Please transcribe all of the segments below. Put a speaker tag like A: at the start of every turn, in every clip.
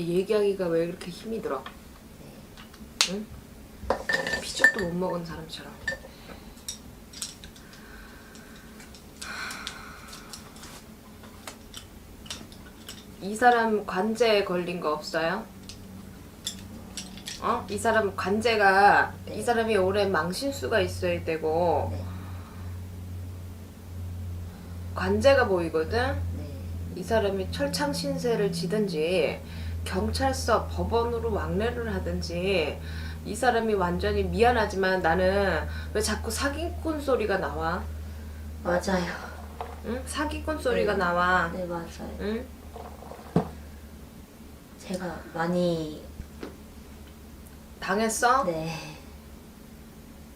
A: 얘 얘기하기가 왜 이렇게 힘이 들어? 응? 피자도 못 먹은 사람처럼. 이 사람 관제에 걸린 거 없어요? 어? 이 사람 관제가 이 사람이 올해 망신수가 있어야 되고
B: 네.
A: 관제가 보이거든.
B: 네.
A: 이 사람이 철창 신세를 지든지 경찰서 법원으로 왕래를 하든지 이 사람이 완전히 미안하지만 나는 왜 자꾸 사기꾼 소리가 나와?
B: 맞아요.
A: 응? 사기꾼 소리가
B: 네.
A: 나와.
B: 네 맞아요.
A: 응?
B: 제가 많이
A: 당했어?
B: 네.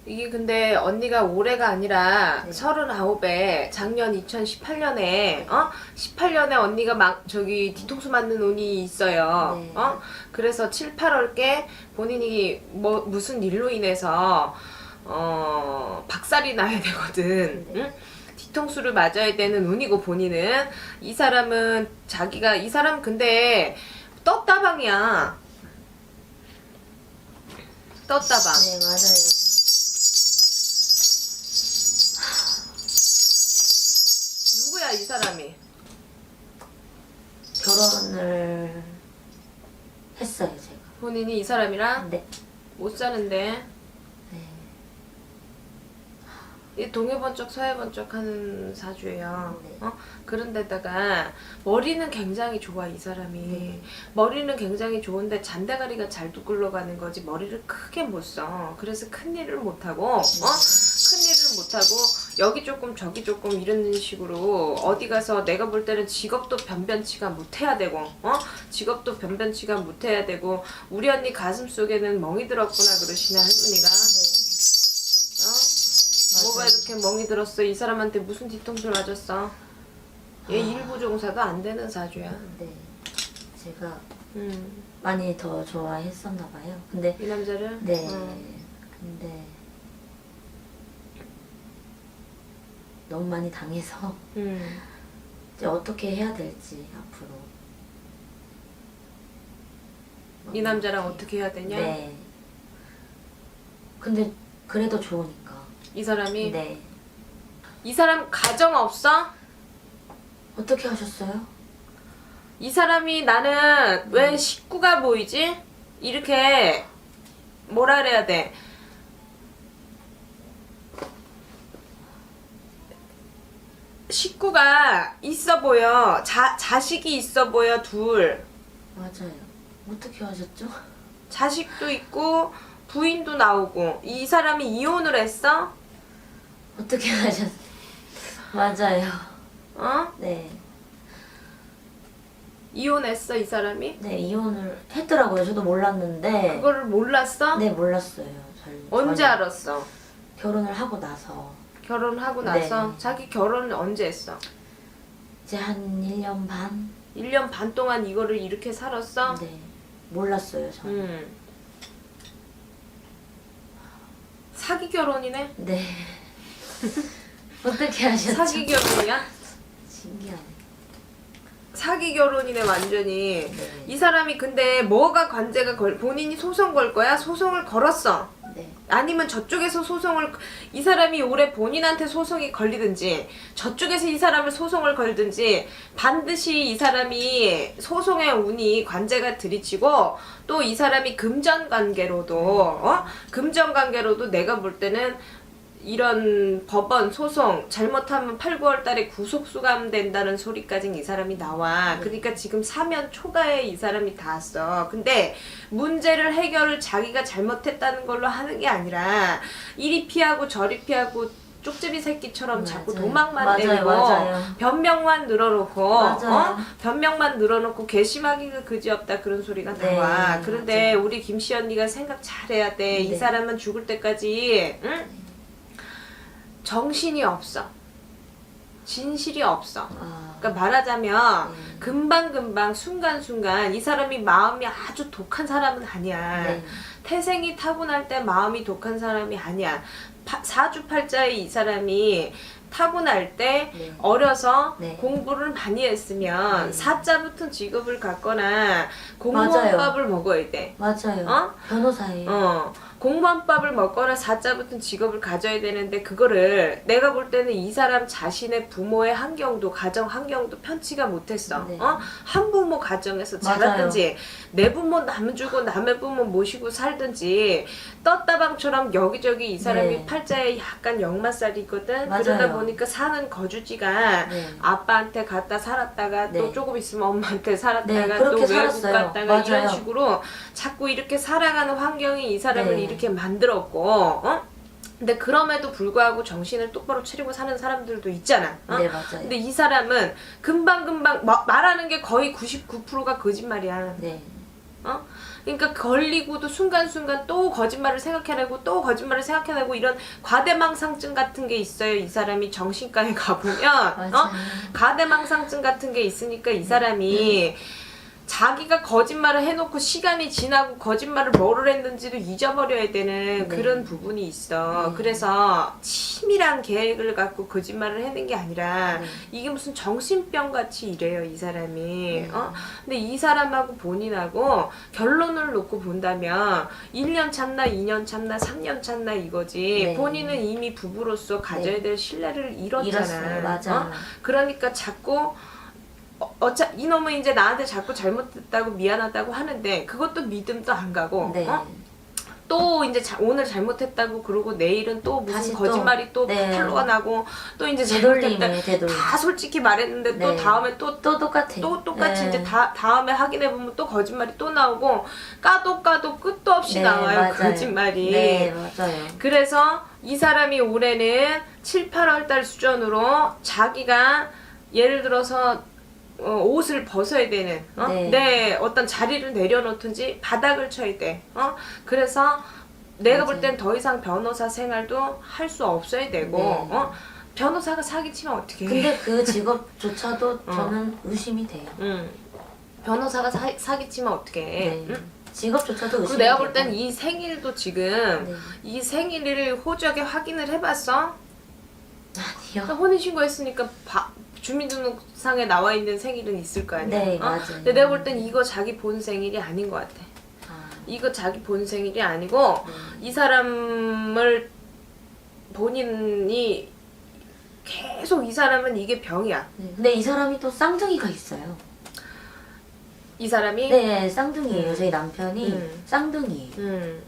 A: 이게 근데 언니가 올해가 아니라
B: 네.
A: 서른아홉에 작년 2018년에 어? 18년에 언니가 막 저기 뒤통수 맞는 운이 있어요.
B: 네.
A: 어? 그래서 7, 8월께 본인이 뭐 무슨 일로 인해서 어 박살이 나야 되거든.
B: 네.
A: 응? 뒤통수를 맞아야 되는 운이고 본인은 이 사람은 자기가 이 사람 근데 떴다방이야. 떴다방.
B: 네 맞아요.
A: 사람이?
B: 결혼을 했어요 제가.
A: 본인이 이 사람이랑
B: 네.
A: 못 사는데
B: 네.
A: 이 동해번쩍 서해번쩍 하는 사주예요.
B: 네.
A: 어? 그런데다가 머리는 굉장히 좋아 이 사람이
B: 네.
A: 머리는 굉장히 좋은데 잔대가리가 잘도 굴러가는 거지 머리를 크게 못 써. 그래서 큰 일을 못 하고 어? 큰 일을 못 하고 여기 조금 저기 조금 이런 식으로 어디 가서 내가 볼 때는 직업도 변변치가 못해야 되고 어? 직업도 변변치가 못해야 되고 우리 언니 가슴 속에는 멍이 들었구나 그러시네 할머니가
B: 네.
A: 어? 뭐가. 이렇게 멍이 들었어? 이 사람한테 무슨 뒤통수를 맞았어? 얘
B: 아.
A: 일부 종사도 안 되는 사주야.
B: 네. 제가
A: 음.
B: 많이 더 좋아했었나 봐요. 근데
A: 이 남자를?
B: 네.
A: 음.
B: 근데 너무 많이 당해서
A: 음.
B: 이제 어떻게 해야 될지 앞으로.
A: 이 남자랑 어떻게 해야 되냐?
B: 네. 근데 그래도 좋으니까.
A: 이 사람이?
B: 네.
A: 이 사람 가정 없어?
B: 어떻게 하셨어요?
A: 이 사람이 나는 왜 식구가 보이지? 이렇게 뭐라 그래야 돼? 식구가 있어 보여. 자, 자식이 있어 보여, 둘.
B: 맞아요. 어떻게 하셨죠?
A: 자식도 있고, 부인도 나오고. 이 사람이 이혼을 했어?
B: 어떻게 하셨? 맞아요.
A: 어?
B: 네.
A: 이혼했어, 이 사람이?
B: 네 이혼을 했더라고요. 저도 몰랐는데.
A: 그거를 몰랐어?
B: 네 몰랐어요. 절,
A: 언제
B: 전혀.
A: 알았어?
B: 결혼을 하고 나서
A: 결혼하고
B: 네.
A: 나서? 자기 결혼을 언제 했어?
B: 이제 한 1년 반?
A: 1년 반 동안 이거를 이렇게 살았어?
B: 네. 몰랐어요, 저는.
A: 음. 사기 결혼이네?
B: 네. 어떻게 하셨죠?
A: 사기 결혼이야?
B: 신기하네.
A: 사기 결혼이네 완전히.
B: 네.
A: 이 사람이 근데 뭐가 관제가 걸 본인이 소송 걸 거야? 소송을 걸었어.
B: 네.
A: 아니면 저쪽에서 소송을 이 사람이 올해 본인한테 소송이 걸리든지 저쪽에서 이 사람을 소송을 걸든지 반드시 이 사람이 소송의 운이 관제가 들이치고 또 이 사람이 금전 관계로도 어? 금전 관계로도 내가 볼 때는 이런 법원 소송 잘못하면 8, 9월 달에 구속 수감된다는 소리까지 이 사람이 나와. 그러니까 지금 사면 초과에 이 사람이 닿았어. 근데 문제를 해결을 자기가 잘못했다는 걸로 하는 게 아니라 이리 피하고 저리 피하고 쪽제비 새끼처럼 자꾸
B: 맞아요.
A: 도망만
B: 맞아요,
A: 내고
B: 맞아요.
A: 변명만 늘어놓고
B: 맞아요.
A: 어? 변명만 늘어놓고 괘씸하기가 그지없다 그런 소리가
B: 네,
A: 나와. 그런데. 우리 김씨 언니가 생각 잘해야 돼. 이
B: 네.
A: 사람은 죽을 때까지 응? 정신이 없어. 진실이 없어.
B: 아,
A: 그러니까 말하자면
B: 네.
A: 금방 금방 순간 순간 이 사람이 마음이 아주 독한 사람은 아니야.
B: 네.
A: 태생이 타고날 때 마음이 독한 사람이 아니야. 파- 사주팔자의 이 사람이 타고날 때
B: 네.
A: 어려서
B: 네.
A: 공부를 많이 했으면
B: 네.
A: 사자 붙은 직업을 갖거나 공무원밥을 먹어야 돼.
B: 맞아요.
A: 어?
B: 변호사예요.
A: 어, 공무원밥을 먹거나 사자 붙은 직업을 가져야 되는데 그거를 내가 볼 때는 이 사람 자신의 부모의 환경도 가정 환경도 편치가 못했어.
B: 네.
A: 어? 한 부모 가정에서
B: 맞아요.
A: 자랐든지 내 부모 남 주고 남의 부모 모시고 살든지 떴다방처럼 여기저기 이 사람이
B: 네.
A: 팔자에 약간 역마살이 있거든.
B: 맞아요.
A: 그러다 보니까 사는 거주지가
B: 네.
A: 아빠한테 갔다 살았다가 또
B: 네.
A: 조금 있으면 엄마한테 살았다가
B: 네,
A: 또 외국
B: 살았어요.
A: 갔다가 이런
B: 맞아요.
A: 식으로 자꾸 이렇게 살아가는 환경이 이 사람을
B: 네.
A: 이렇게 만들었고 어? 근데 그럼에도 불구하고 정신을 똑바로 차리고 사는 사람들도 있잖아. 어?
B: 네, 맞아요.
A: 근데 이 사람은 금방금방 마- 말하는 게 거의 99%가 거짓말이야.
B: 네.
A: 어? 그러니까 걸리고도 순간순간 또 거짓말을 생각해내고 또 거짓말을 생각해내고 이런 과대망상증 같은 게 있어요. 이 사람이 정신과에 가보면
B: 맞아요.
A: 어? 가대망상증 같은 게 있으니까 이 사람이 자기가 거짓말을 해놓고 시간이 지나고 거짓말을 뭐를 했는지도 잊어버려야 되는
B: 네.
A: 그런 부분이 있어.
B: 네.
A: 그래서 치밀한 계획을 갖고 거짓말을 해낸 게 아니라
B: 네.
A: 이게 무슨 정신병 같이 이래요, 이 사람이.
B: 네.
A: 어? 근데 이 사람하고 본인하고 결론을 놓고 본다면 1년 참나, 2년 참나, 3년 참나 이거지.
B: 네.
A: 본인은 이미 부부로서 가져야 될 신뢰를 잃었잖아.
B: 잃었어요. 맞아요.
A: 어? 그러니까 자꾸 어, 어차 이놈은 이제 나한테 자꾸 잘못했다고 미안하다고 하는데 그것도 믿음도 안 가고
B: 네.
A: 어? 또 이제 자- 오늘 잘못했다고 그러고 내일은 또 무슨
B: 또,
A: 거짓말이 또
B: 네.
A: 탈로가 나고 또 이제 잘못했다
B: 되돌림.
A: 다 솔직히 말했는데 또
B: 네.
A: 다음에 또
B: 또 똑같아.
A: 또 똑같이
B: 네.
A: 이제 다 다음에 확인해 보면 또 거짓말이 또 나오고 까도 까도 끝도 없이
B: 네,
A: 나와요
B: 맞아요.
A: 거짓말이.
B: 네, 맞아요.
A: 그래서 이 사람이 올해는 7, 8월 달 수준으로 자기가 예를 들어서 어, 옷을 벗어야 되는 어?
B: 네.
A: 내 어떤 자리를 내려놓든지 바닥을 쳐야 돼. 어? 그래서 내가 볼. 땐 더 이상 변호사 생활도 할 수 없어야 되고
B: 네.
A: 어? 변호사가 사기치면 어떻게 해?
B: 근데 그 직업조차도
A: 어.
B: 저는 의심이 돼요.
A: 응. 변호사가 사, 사기치면 어떻게 해?
B: 네.
A: 응?
B: 직업조차도
A: 그리고
B: 의심이
A: 내가 볼
B: 되고.
A: 땐이 생일도 지금
B: 네.
A: 이 생일을 호적에 확인을 해봤어?
B: 아니요.
A: 혼인신고했으니까 바- 주민등록상에 나와 있는 생일은 있을 거 아니야.
B: 네,
A: 어?
B: 맞아요.
A: 근데 내가 볼 땐 이거 자기 본 생일이 아닌 것 같아.
B: 아,
A: 이거 자기 본 생일이 아니고
B: 네.
A: 이 사람을 본인이 계속 이 사람은 이게 병이야.
B: 네. 근데 이 사람이 또 쌍둥이가 있어요.
A: 이 사람이
B: 네, 쌍둥이에요. 저희 남편이
A: 음.
B: 쌍둥이에요.
A: 음.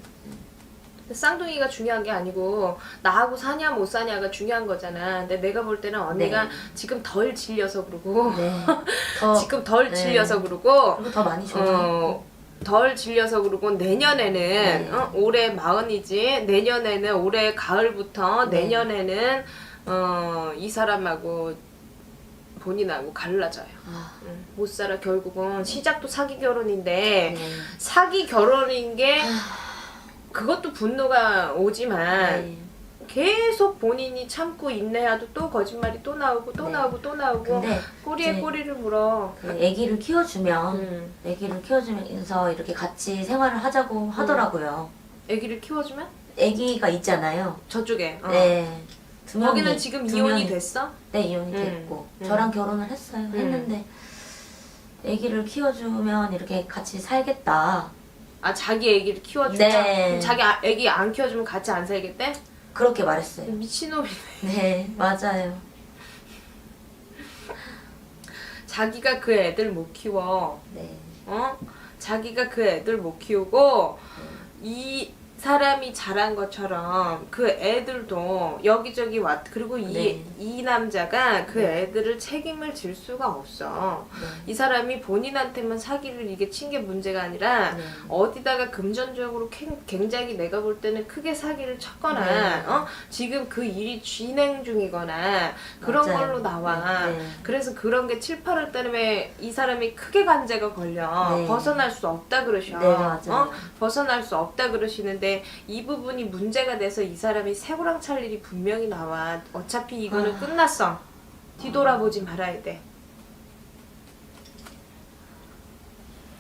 A: 쌍둥이가 중요한 게 아니고 나하고 사냐 못 사냐가 중요한 거잖아. 근데 내가 볼 때는 언니가
B: 네.
A: 지금 덜 질려서 그러고
B: 네. 더
A: 지금 덜
B: 네.
A: 질려서 그러고
B: 그리고 더 많이 줘요.
A: 어, 덜 질려서 그러고 내년에는
B: 네.
A: 어, 올해 마흔이지 내년에는 올해 가을부터
B: 네.
A: 내년에는 어, 이 사람하고 본인하고 갈라져요.
B: 아,
A: 응, 못 살아 결국은 시작도 사기 결혼인데
B: 네.
A: 사기 결혼인 게 그것도 분노가 오지만
B: 네.
A: 계속 본인이 참고 인내해도 또 거짓말이 또 나오고 또
B: 네.
A: 나오고 또 나오고
B: 근데
A: 꼬리에
B: 이제
A: 꼬리를 물어.
B: 그 아기를 키워주면
A: 음.
B: 아기를 키워주면서 이렇게 같이 생활을 하자고 하더라고요.
A: 아기를 키워주면
B: 아기가 있잖아요.
A: 저쪽에. 어.
B: 네. 두 명이,
A: 거기는 지금
B: 두
A: 이혼이
B: 명이-
A: 됐어?
B: 네, 이혼이
A: 음.
B: 됐고
A: 음.
B: 저랑 결혼을 했어요. 했는데 아기를 키워주면 이렇게 같이 살겠다.
A: 아 자기 아기를 키워주자.
B: 네.
A: 그럼 자기 아- 아기 안 키워주면 같이 안 살겠대?
B: 그렇게 말했어요.
A: 미친놈이네.
B: 네, 맞아요.
A: 자기가 그 애들 못 키워.
B: 네.
A: 어? 자기가 그 애들 못 키우고 이 사람이 잘한 것처럼 그 애들도 여기저기 왔 그리고 이,
B: 네.
A: 이 남자가 그
B: 네.
A: 애들을 책임을 질 수가 없어.
B: 네.
A: 이 사람이 본인한테만 사기를 이게 친 게 문제가 아니라
B: 네.
A: 어디다가 금전적으로 캥- 굉장히 내가 볼 때는 크게 사기를 쳤거나
B: 네.
A: 어? 지금 그 일이 진행 중이거나 그런
B: 맞아요.
A: 걸로 나와.
B: 네, 네.
A: 그래서 그런 게 7, 8월 달에 이 사람이 크게 관제가 걸려
B: 네.
A: 벗어날 수 없다 그러셔.
B: 네, 맞아요.
A: 어? 벗어날 수 없다 그러시는데 이 부분이 문제가 돼서 이 사람이 새고랑 찰 일이 분명히 나와. 어차피 이거는
B: 아.
A: 끝났어. 뒤돌아보지 말아야 돼.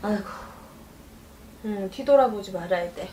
B: 아이고.
A: 음, 뒤돌아보지 말아야 돼.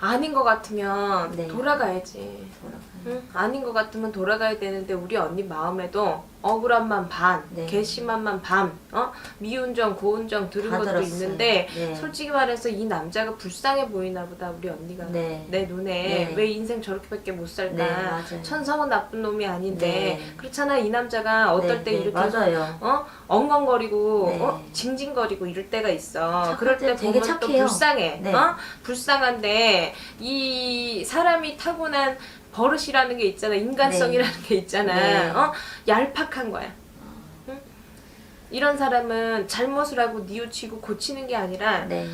A: 아닌 것 같으면
B: 네.
A: 돌아가야지.
B: 돌아가요.
A: 응? 아닌 것 같으면 돌아가야 되는데 우리 언니 마음에도 억울함만 반,
B: 네.
A: 괘씸함만 반, 어? 미운정, 고운정 들은
B: 다
A: 것도
B: 들었어요.
A: 있는데
B: 네.
A: 솔직히 말해서 이 남자가 불쌍해 보이나 보다 우리 언니가
B: 네.
A: 내 눈에
B: 네.
A: 왜 인생 저렇게밖에 못 살까
B: 네, 맞아요.
A: 천성은 나쁜 놈이 아닌데
B: 네.
A: 그렇잖아 이 남자가 어떨
B: 네,
A: 때
B: 네,
A: 이렇게
B: 맞아요.
A: 어 엉엉거리고
B: 네.
A: 어? 징징거리고 이럴 때가 있어. 그럴
B: 때
A: 때
B: 되게
A: 보면 또
B: 착해요.
A: 불쌍해.
B: 네.
A: 어? 불쌍한데 이 사람이 타고난 버릇이라는 게 있잖아. 인간성이라는 게 있잖아.
B: 네.
A: 어? 얄팍한 거야. 응? 이런 사람은 잘못을 하고 뉘우치고 고치는 게 아니라
B: 네.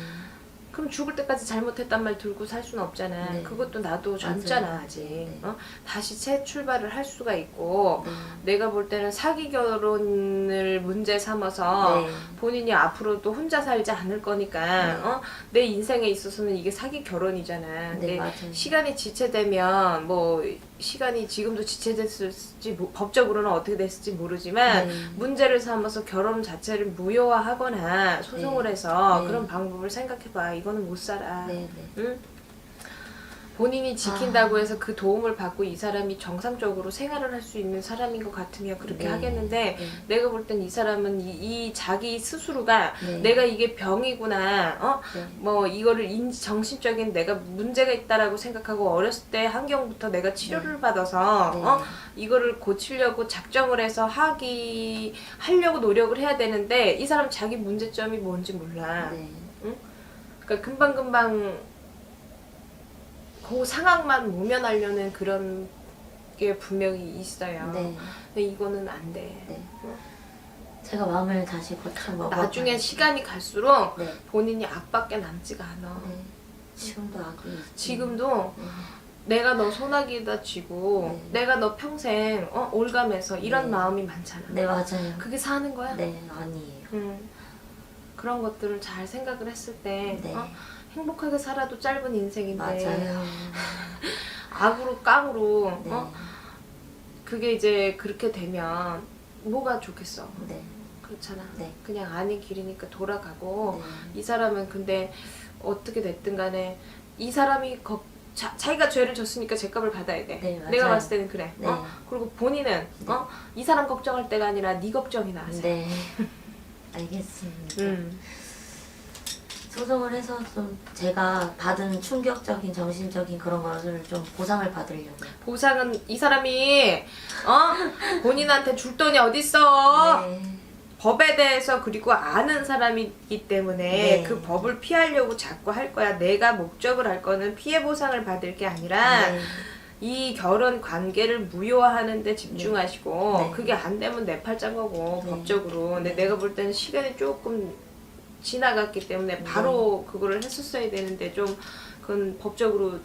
A: 그럼 죽을 때까지 잘못했단 말 들고 살 수는 없잖아.
B: 네.
A: 그것도 나도 젊잖아. 아직.
B: 네.
A: 어? 다시 새 출발을 할 수가 있고
B: 네.
A: 내가 볼 때는 사기 결혼을 문제 삼아서
B: 네.
A: 본인이 앞으로도 혼자 살지 않을 거니까
B: 네.
A: 어? 내 인생에 있어서는 이게 사기 결혼이잖아.
B: 네.
A: 시간이 지체되면 뭐 시간이 지금도 지체됐을지 뭐 법적으로는 어떻게 됐을지 모르지만
B: 네.
A: 문제를 삼아서 결혼 자체를 무효화하거나 소송을
B: 네.
A: 해서
B: 네.
A: 그런 방법을 생각해봐. 이거는 못 살아.
B: 네, 네.
A: 응? 본인이 지킨다고
B: 아.
A: 해서 그 도움을 받고 이 사람이 정상적으로 생활을 할 수 있는 사람인 것 같으면 그렇게
B: 네.
A: 하겠는데
B: 네.
A: 내가 볼 땐 이 사람은 이, 이 자기 스스로가
B: 네.
A: 내가 이게 병이구나 어?
B: 네.
A: 뭐 이거를 인 정신적인 내가 문제가 있다라고 생각하고 어렸을 때 환경부터 내가 치료를 받아서
B: 네.
A: 어? 이거를 고치려고 작정을 해서 하기 하려고 노력을 해야 되는데 이 사람 자기 문제점이 뭔지 몰라.
B: 네.
A: 그러니까 금방 금방 그 상황만 모면하려는 그런 게 분명히 있어요.
B: 네.
A: 근데 이거는 안 돼.
B: 네. 제가 마음을 다시 고쳐 먹어.
A: 나중에 시간이 갈수록
B: 네.
A: 본인이 악밖에 남지가 않아.
B: 네. 지금도 악이 있지.
A: 지금도
B: 네.
A: 내가 너 소나기에다 쥐고
B: 네.
A: 내가 너 평생 어, 올가면서 이런
B: 네.
A: 마음이 많잖아.
B: 네 맞아요.
A: 그게 사는 거야?
B: 네 아니에요.
A: 음. 그런 것들을 잘 생각을 했을 때
B: 네.
A: 어? 행복하게 살아도 짧은 인생인데
B: 맞아요.
A: 악으로 깡으로
B: 네.
A: 어? 그게 이제 그렇게 되면 뭐가 좋겠어
B: 네.
A: 그렇잖아
B: 네.
A: 그냥 아닌 길이니까 돌아가고
B: 네.
A: 이 사람은 근데 어떻게 됐든 간에 이 사람이 거, 자, 자기가 죄를 졌으니까 죄값을 받아야 돼
B: 네, 맞아요.
A: 내가 봤을 때는 그래
B: 네.
A: 어? 그리고 본인은 어? 이 사람 걱정할 때가 아니라 네 걱정이나 하세요
B: 네. 알겠습니다.
A: 음.
B: 소송을 해서 좀 제가 받은 충격적인 정신적인 그런 것을 좀 보상을 받으려고.
A: 보상은 이 사람이 어? 본인한테 줄 돈이 어딨어
B: 네.
A: 법에 대해서 그리고 아는 사람이기 때문에
B: 네.
A: 그 법을 피하려고 자꾸 할 거야. 내가 목적을 할 거는 피해 보상을 받을 게 아니라
B: 네.
A: 이 결혼 관계를 무효화하는 데 집중하시고
B: 네.
A: 그게 안 되면 내 팔짱 거고
B: 네.
A: 법적으로. 근데
B: 네.
A: 내가 볼 때는 시간이 조금 지나갔기 때문에 바로 그거를 했었어야 되는데 좀 그건 법적으로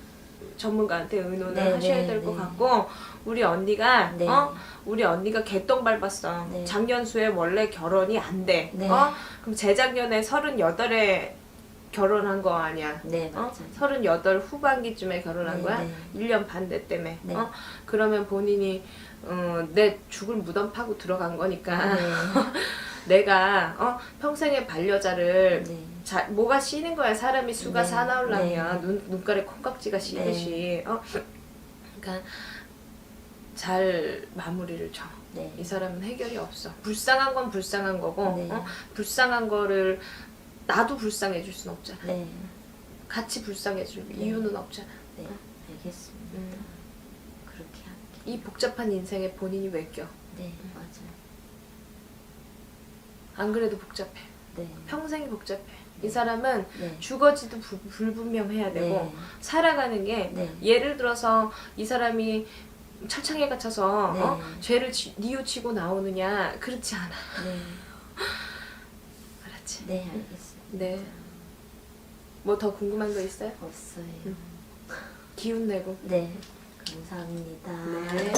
A: 전문가한테 의논을
B: 네,
A: 하셔야
B: 네,
A: 될것
B: 네.
A: 같고 우리 언니가
B: 네.
A: 어 우리 언니가 개똥 밟았어.
B: 네.
A: 작년 수에 원래 결혼이 안 돼.
B: 네.
A: 어? 그럼 재작년에 38에 결혼한 거 아니야.
B: 네,
A: 어? 38 후반기쯤에 결혼한
B: 네,
A: 거야?
B: 네.
A: 1년 반대 때문에.
B: 네.
A: 어? 그러면 본인이 어, 내 죽을 무덤 파고 들어간 거니까
B: 네.
A: 내가 어? 평생의 반려자를
B: 네.
A: 자, 뭐가 씌는 거야 사람이 수가
B: 네.
A: 사나우려면
B: 네.
A: 눈, 눈가에 콩깍지가 씌듯이 어? 그러니까 잘 마무리를 쳐.
B: 네.
A: 이 사람은 해결이 없어. 불쌍한 건 불쌍한 거고
B: 네.
A: 어? 불쌍한 거를 나도 불쌍해 줄순 없잖아.
B: 네.
A: 같이 불쌍해 줄
B: 네.
A: 이유는 없잖아.
B: 네. 알겠습니다.
A: 음.
B: 그렇게 할게요.
A: 이 복잡한 인생에 본인이 왜 껴?
B: 네, 맞아요.
A: 안 그래도 복잡해.
B: 네.
A: 평생이 복잡해. 이 사람은
B: 네.
A: 주거지도 불, 불분명해야 되고
B: 네.
A: 살아가는 게
B: 네.
A: 예를 들어서 이 사람이 철창에 갇혀서
B: 네.
A: 어? 죄를 지, 뉘우치고 나오느냐 그렇지 않아.
B: 네.
A: 알았지?
B: 네, 알겠습니다.
A: 네. 뭐 더 궁금한 거 있어요?
B: 없어요.
A: 기운 내고.
B: 네. 감사합니다.
A: 네.